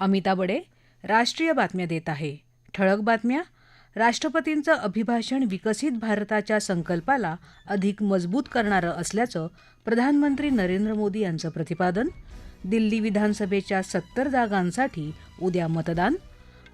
अमिता बडे राष्ट्रीय बातम्या देत आहे. ठळक बातम्या. राष्ट्रपतींचं अभिभाषण विकसित भारताच्या संकल्पाला अधिक मजबूत करणारं असल्याचं प्रधानमंत्री नरेंद्र मोदी यांचं प्रतिपादन. दिल्ली विधानसभेच्या सत्तर जागांसाठी उद्या मतदान.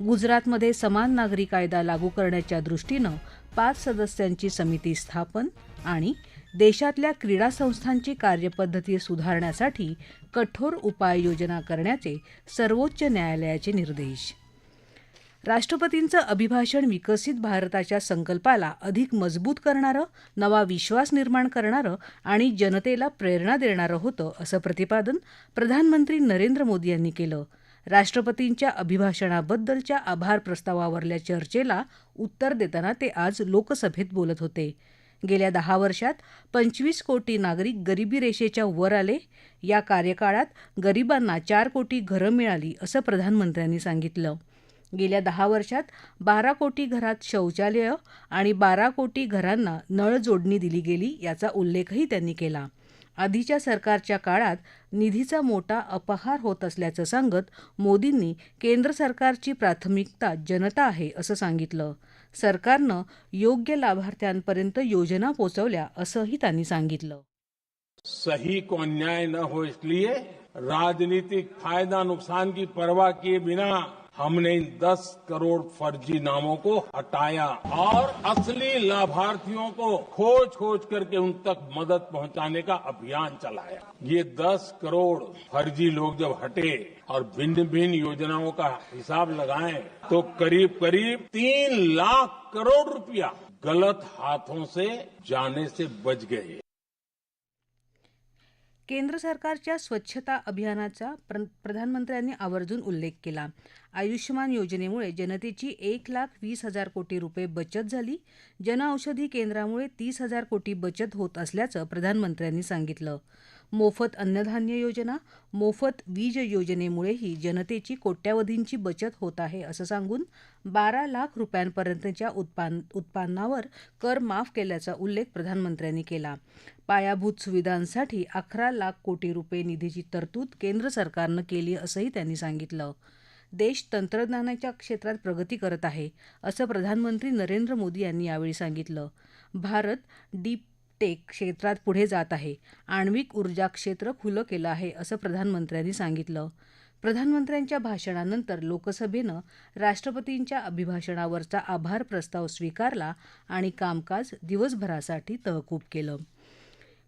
गुजरातमध्ये समान नागरी कायदा लागू करण्याच्या दृष्टीनं पाच सदस्यांची समिती स्थापन आणि देशातल्या क्रीडा संस्थांची कार्यपद्धती सुधारण्यासाठी कठोर उपाययोजना करण्याचे सर्वोच्च न्यायालयाचे निर्देश. राष्ट्रपतींचं अभिभाषण विकसित भारताच्या संकल्पाला अधिक मजबूत करणारं नवा विश्वास निर्माण करणारं आणि जनतेला प्रेरणा देणारं होतं असं प्रतिपादन प्रधानमंत्री नरेंद्र मोदी यांनी केलं. राष्ट्रपतींच्या अभिभाषणाबद्दलच्या आभार प्रस्तावावरल्या चर्चेला उत्तर देताना ते आज लोकसभेत बोलत होते. गेल्या दहा वर्षात पंचवीस कोटी नागरिक गरिबी रेषेच्या वर आले. या कार्यकाळात गरिबांना चार कोटी घरं मिळाली असं प्रधानमंत्र्यांनी सांगितलं. गेल्या दहा वर्षात बारा कोटी घरात शौचालयं आणि बारा कोटी घरांना नळ जोडणी दिली गेली याचा उल्लेखही त्यांनी केला. आधीच्या सरकारच्या काळात निधीचा मोठा अपहार होत असल्याचं सांगत मोदींनी केंद्र सरकारची प्राथमिकता जनता आहे असं सांगितलं. सरकारनं योग्य लाभार्थ्यांपर्यंत योजना पोचवल्या असंही त्यांनी सांगितलं. सही को अन्याय न हो इसलिए राजनीतिक फायदा नुकसान की परवा किए बिना हमने इन 10 करोड़ फर्जी नामों को हटाया और असली लाभार्थियों को खोज खोज करके उन तक मदद पहुँचाने का अभियान चलाया। ये 10 करोड़ फर्जी लोग जब हटे और भिन्न भिन्न योजनाओं का हिसाब लगाएँ तो करीब करीब तीन लाख करोड़ रुपया गलत हाथों से जाने से बच गए। केंद्र सरकारच्या स्वच्छता अभियानाचा प्र प्रधानमंत्र्यांनी आवर्जून उल्लेख केला. आयुष्यमान योजनेमुळे जनतेची एक लाख वीस हजार कोटी रुपये बचत झाली. जनऔषधी केंद्रामुळे तीस हजार कोटी बचत होत असल्याचं प्रधानमंत्र्यांनी सांगितलं. मोफत अन्नधान्य योजना मोफत वीज योजनेमुळेही जनतेची कोट्यावधींची बचत होत आहे असं सांगून बारा लाख रुपयांपर्यंतच्या उत्पान उत्पन्नावर कर माफ केल्याचा उल्लेख प्रधानमंत्र्यांनी केला. पायाभूत सुविधांसाठी अकरा लाख कोटी रुपये निधीची तरतूद केंद्र सरकारनं केली असंही त्यांनी सांगितलं. देश तंत्रज्ञानाच्या क्षेत्रात प्रगती करत आहे असं प्रधानमंत्री नरेंद्र मोदी यांनी यावेळी सांगितलं. भारत डीप टेक क्षेत्रात पुढे जात आहे. आण्विक ऊर्जा क्षेत्र खुलं केलं आहे असं प्रधानमंत्र्यांनी सांगितलं. प्रधानमंत्र्यांच्या भाषणानंतर लोकसभेनं राष्ट्रपतींच्या अभिभाषणावरचा आभार प्रस्ताव स्वीकारला आणि कामकाज दिवसभरासाठी तहकूब केलं.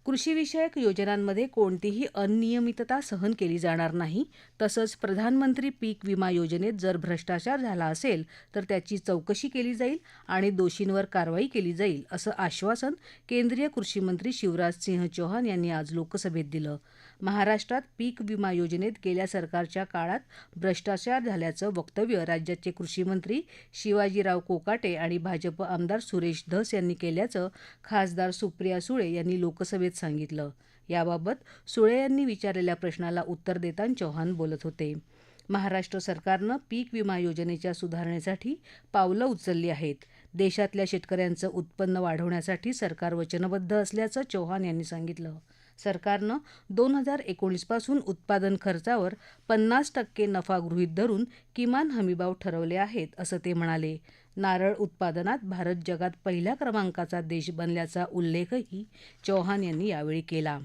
कृषीविषयक योजनांमध्ये कोणतीही अनियमितता सहन केली जाणार नाही. तसंच प्रधानमंत्री पीक विमा योजनेत जर भ्रष्टाचार झाला असेल तर त्याची चौकशी केली जाईल आणि दोषींवर कारवाई केली जाईल असं आश्वासन केंद्रीय कृषीमंत्री शिवराज सिंह चौहान यांनी आज लोकसभेत दिलं. महाराष्ट्रात पीक विमा योजनेत गेल्या सरकारच्या काळात भ्रष्टाचार झाल्याचं वक्तव्य राज्याचे कृषीमंत्री शिवाजीराव कोकाटे आणि भाजप आमदार सुरेश धस यांनी केल्याचं खासदार सुप्रिया सुळे यांनी लोकसभेत सांगितलं. याबाबत सुळे यांनी विचारलेल्या प्रश्नाला उत्तर देताना चौहान बोलत होते. महाराष्ट्र सरकारनं पीक विमा योजनेच्या सुधारणेसाठी पावलं उचलली आहेत. देशातल्या शेतकऱ्यांचं उत्पन्न वाढवण्यासाठी सरकार वचनबद्ध असल्याचं चौहान यांनी सांगितलं. सरकारनं दोन हजार एकोणीसपासून उत्पादन खर्चावर पन्नास टक्के नफा गृहीत धरून किमान हमीभाव ठरवले आहेत असं ते म्हणाले. नारळ उत्पादनात भारत जगात पहिल्या क्रमांकाचा देश बनल्याचा उल्लेखही चौहान यांनी यावेळी केला.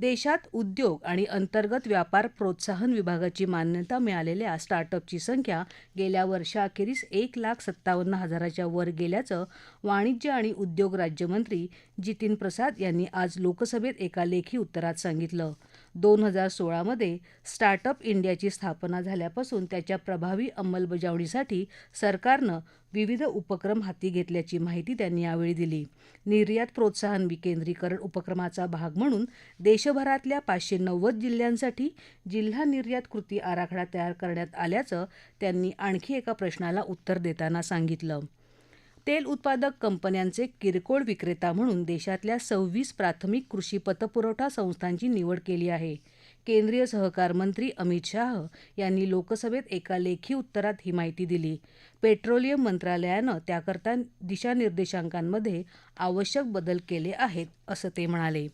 देशात उद्योग आणि अंतर्गत व्यापार प्रोत्साहन विभागाची मान्यता मिळालेल्या स्टार्टअपची संख्या गेल्या वर्षाअखेरीस एक लाख सत्तावन्न हजाराच्या वर गेल्याचं वाणिज्य आणि उद्योग राज्यमंत्री जितीन प्रसाद यांनी आज लोकसभेत एका लेखी उत्तरात सांगितलं. दोन हजार सोळामध्ये स्टार्टअप इंडियाची स्थापना झाल्यापासून त्याच्या प्रभावी अंमलबजावणीसाठी सरकारनं विविध उपक्रम हाती घेतल्याची माहिती त्यांनी यावेळी दिली. निर्यात प्रोत्साहन विकेंद्रीकरण उपक्रमाचा भाग म्हणून देशभरातल्या पाचशे नव्वद जिल्ह्यांसाठी जिल्हा निर्यात कृती आराखडा तयार करण्यात आल्याचं त्यांनी आणखी एका प्रश्नाला उत्तर देताना सांगितलं. तेल उत्पादक कंपन्यांचे किरकोळ विक्रेता म्हणून देशातल्या सव्वीस प्राथमिक कृषी पतपुरवठा संस्थांची निवड केली आहे. केंद्रीय सहकार मंत्री अमित शाह यांनी लोकसभेत एका लेखी उत्तरात ही माहिती दिली. पेट्रोलियम मंत्रालयानं त्याकरता दिशानिर्देशांकांमध्ये आवश्यक बदल केले आहेत असं ते म्हणाले.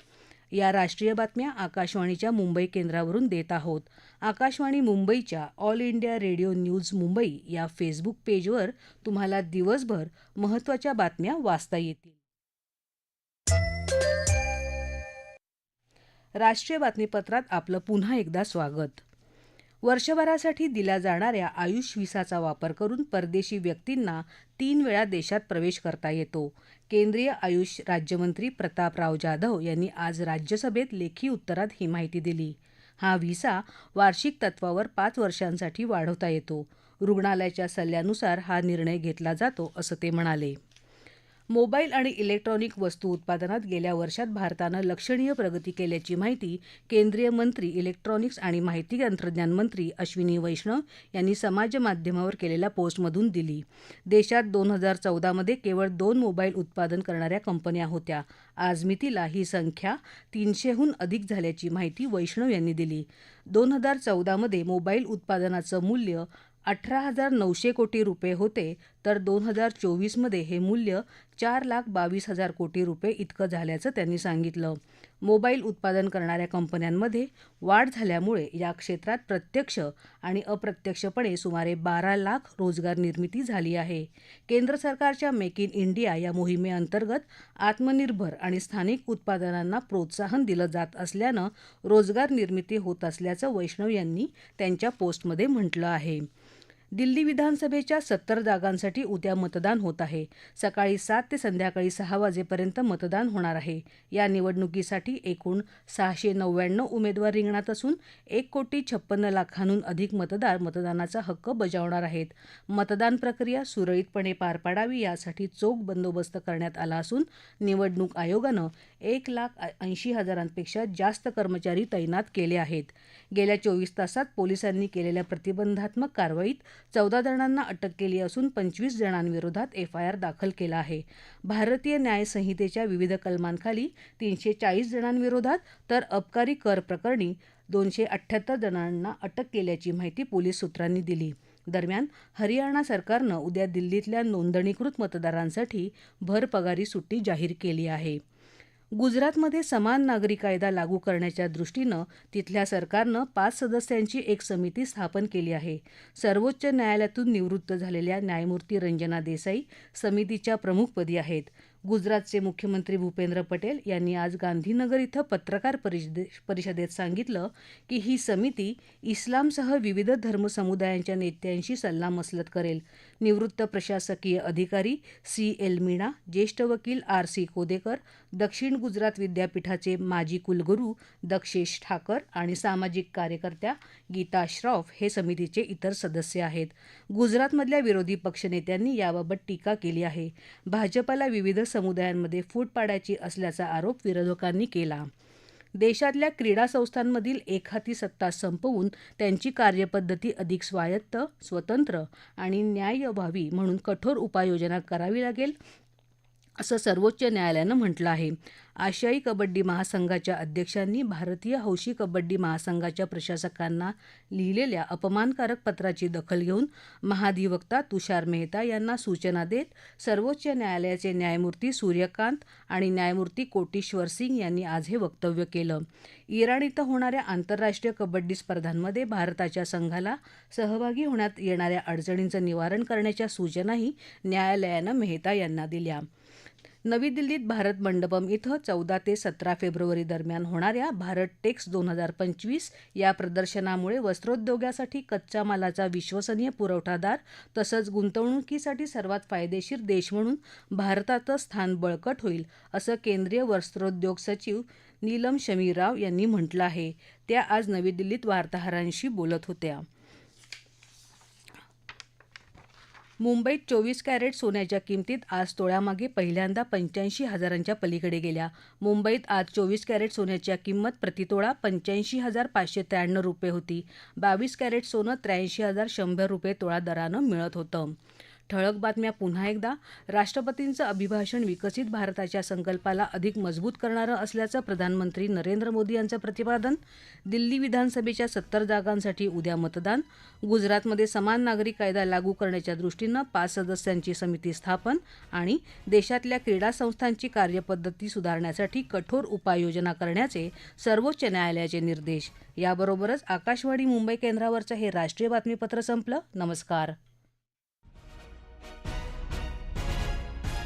या राष्ट्रीय बातम्या आकाशवाणीच्या मुंबई केंद्रावरून देत आहोत. आकाशवाणी मुंबईच्या All India Radio news Mumbai या फेसबुक पेजवर तुम्हाला दिवसभर महत्त्वाच्या बातम्या वाचता येतील. राष्ट्रीय बातमीपत्रात आपलं पुन्हा एकदा स्वागत. वर्षभरासाठी दिल्या जाणाऱ्या आयुष व्हिसाचा वापर करून परदेशी व्यक्तींना तीन वेळा देशात प्रवेश करता येतो. केंद्रीय आयुष राज्यमंत्री प्रतापराव जाधव यांनी आज राज्यसभेत लेखी उत्तरात ही माहिती दिली. हा व्हिसा वार्षिक तत्वावर पाच वर्षांसाठी वाढवता येतो. रुग्णालयाच्या सल्ल्यानुसार हा निर्णय घेतला जातो असं ते म्हणाले. मोबाईल आणि इलेक्ट्रॉनिक वस्तू उत्पादनात गेल्या वर्षात भारतानं लक्षणीय प्रगती केल्याची माहिती केंद्रीय मंत्री इलेक्ट्रॉनिक्स आणि माहिती तंत्रज्ञान मंत्री अश्विनी वैष्णव यांनी समाजमाध्यमावर केलेल्या पोस्टमधून दिली. देशात दोन हजार चौदामध्ये केवळ दोन मोबाईल उत्पादन करणाऱ्या कंपन्या होत्या. आज मितीला ही संख्या तीनशेहून अधिक झाल्याची माहिती वैष्णव यांनी दिली. दोन हजार चौदामध्ये मोबाईल उत्पादनाचं मूल्य अठरा हजार नऊशे कोटी रुपये होते तर दोन हजार चोवीसमध्ये हे मूल्य चार लाख बावीस हजार कोटी रुपये इतकं झाल्याचं त्यांनी सांगितलं. मोबाईल उत्पादन करणाऱ्या कंपन्यांमध्ये वाढ झाल्यामुळे या क्षेत्रात प्रत्यक्ष आणि अप्रत्यक्षपणे सुमारे बारा लाख रोजगार निर्मिती झाली आहे. केंद्र सरकारच्या मेक इन इंडिया या मोहिमेअंतर्गत आत्मनिर्भर आणि स्थानिक उत्पादनांना प्रोत्साहन दिलं जात असल्यानं रोजगार निर्मिती होत असल्याचं वैष्णव यांनी त्यांच्या पोस्टमध्ये म्हटलं आहे. दिल्ली विधानसभेच्या सत्तर जागांसाठी उद्या मतदान होत आहे. सकाळी सात ते संध्याकाळी सहा वाजेपर्यंत मतदान होणार आहे. या निवडणुकीसाठी एकूण सहाशे नव्याण्णव उमेदवार रिंगणात असून एक कोटी छप्पन्न लाखांहून अधिक मतदार मतदानाचा हक्क बजावणार आहेत. मतदान प्रक्रिया सुरळीतपणे पार पाडावी यासाठी चोख बंदोबस्त करण्यात आला असून निवडणूक आयोगानं एक लाख ऐंशी हजारांपेक्षा जास्त कर्मचारी तैनात केले आहेत. गेल्या चोवीस तासात पोलिसांनी केलेल्या प्रतिबंधात्मक कारवाईत चौदा जणांना अटक केली असून पंचवीस जणांविरोधात एफआयआर दाखल केला आहे. भारतीय न्याय संहितेच्या विविध कलमांखाली तीनशे चाळीस जणांविरोधात तर अबकारी कर प्रकरणी दोनशे अठ्ठ्याहत्तर जणांना अटक केल्याची माहिती पोलीस सूत्रांनी दिली. दरम्यान हरियाणा सरकारनं उद्या दिल्लीतल्या नोंदणीकृत मतदारांसाठी भरपगारी सुट्टी जाहीर केली आहे. गुजरातमध्ये समान नागरी कायदा लागू करण्याच्या दृष्टीनं तिथल्या सरकारनं पाच सदस्यांची एक समिती स्थापन केली आहे. सर्वोच्च न्यायालयातून निवृत्त झालेल्या न्यायमूर्ती रंजना देसाई समितीच्या प्रमुखपदी आहेत. गुजरातचे मुख्यमंत्री भूपेंद्र पटेल यांनी आज गांधीनगर इथं पत्रकार परिषदे परिषदेत सांगितलं की ही समिती इस्लामसह विविध धर्मसमुदायांच्या नेत्यांशी सल्लामसलत करेल. निवृत्त प्रशासकीय अधिकारी सी एल मीणा ज्येष्ठ वकील आर सी कोदेकर दक्षिण गुजरात विद्यापीठाचे माजी कुलगुरू दक्षेश ठाकर आणि सामाजिक कार्यकर्त्या गीता श्रॉफ हे समितीचे इतर सदस्य आहेत. गुजरातमधल्या विरोधी पक्षनेत्यांनी याबाबत टीका केली आहे. भाजपाला विविध समुदायांमध्ये फूट पाडायची असल्याचा आरोप विरोधकांनी केला. देशातल्या क्रीडा संस्थांमधील एकहाती सत्ता संपवून त्यांची कार्यपद्धती अधिक स्वायत्त स्वतंत्र आणि न्याय्य व्हावी म्हणून कठोर उपाययोजना करावी लागेल असं सर्वोच्च न्यायालयानं म्हटलं आहे. आशियाई कबड्डी महासंघाच्या अध्यक्षांनी भारतीय हौशी कबड्डी महासंघाच्या प्रशासकांना लिहिलेल्या अपमानकारक पत्राची दखल घेऊन महाधिवक्ता तुषार मेहता यांना सूचना देत सर्वोच्च न्यायालयाचे न्यायमूर्ती सूर्यकांत आणि न्यायमूर्ती कोटीश्वर सिंग यांनी आज हे वक्तव्य केलं. इराण इथं होणाऱ्या आंतरराष्ट्रीय कबड्डी स्पर्धांमध्ये भारताच्या संघाला सहभागी होण्यात येणाऱ्या अडचणींचं निवारण करण्याच्या सूचनाही न्यायालयानं मेहता यांना दिल्या. नवी दिल्लीत भारत मंडपम इथं चौदा ते सतरा फेब्रुवारी दरम्यान होणाऱ्या भारत टेक्स दोन हजार पंचवीस या प्रदर्शनामुळे वस्त्रोद्योगासाठी कच्च्या मालाचा विश्वसनीय पुरवठादार तसंच गुंतवणुकीसाठी सर्वात फायदेशीर देश म्हणून भारताचं स्थान बळकट होईल असं केंद्रीय वस्त्रोद्योग सचिव नीलम शमी राव यांनी म्हटलं आहे. त्या आज नवी दिल्लीत वार्ताहरांशी बोलत होत्या. मुंबईत चोवीस कॅरेट सोन्याच्या किमतीत आज तोळ्यामागे पहिल्यांदा पंच्याऐंशी हजारांच्या पलीकडे गेल्या. मुंबईत आज चोवीस कॅरेट सोन्याच्या किंमत प्रतितोळा पंच्याऐंशी हजार पाचशे त्र्याण्णव रुपये होती. बावीस कॅरेट सोनं त्र्याऐंशी हजार शंभर रुपये तोळा दरानं मिळत होतं. ठळक बातम्या पुन्हा एकदा. राष्ट्रपतींचं अभिभाषण विकसित भारताच्या संकल्पाला अधिक मजबूत करणारं असल्याचं प्रधानमंत्री नरेंद्र मोदी यांचं प्रतिपादन. दिल्ली विधानसभेच्या सत्तर जागांसाठी उद्या मतदान. गुजरातमध्ये समान नागरी कायदा लागू करण्याच्या दृष्टीनं पाच सदस्यांची समिती स्थापन आणि देशातल्या क्रीडा संस्थांची कार्यपद्धती सुधारण्यासाठी कठोर उपाययोजना करण्याचे सर्वोच्च न्यायालयाचे निर्देश. याबरोबरच आकाशवाणी मुंबई केंद्रावरचं हे राष्ट्रीय बातमीपत्र संपलं. नमस्कार.